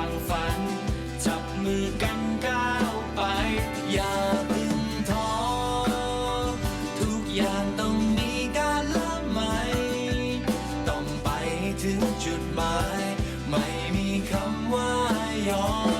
ังฝัน จับมือกันก้าวไป อย่าพึ่งท้อทุกอย่างต้องมีการละไม่ต้องไปถึงจุดหมาย ไม่มีคำว่ายอม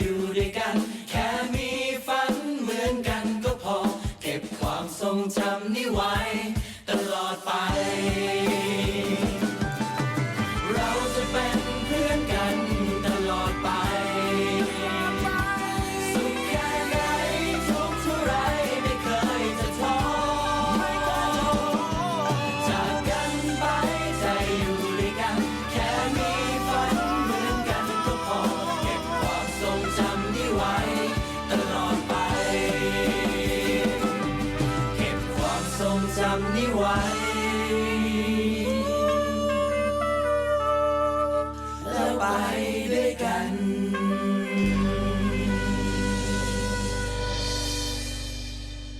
อยู่ด้วยกัน แค่มีฝันเหมือนกันก็พอ เก็บความทรงจำนี้ไว้ ตลอดไป เราจะเป็นเพื่อนกัน Bye, they can.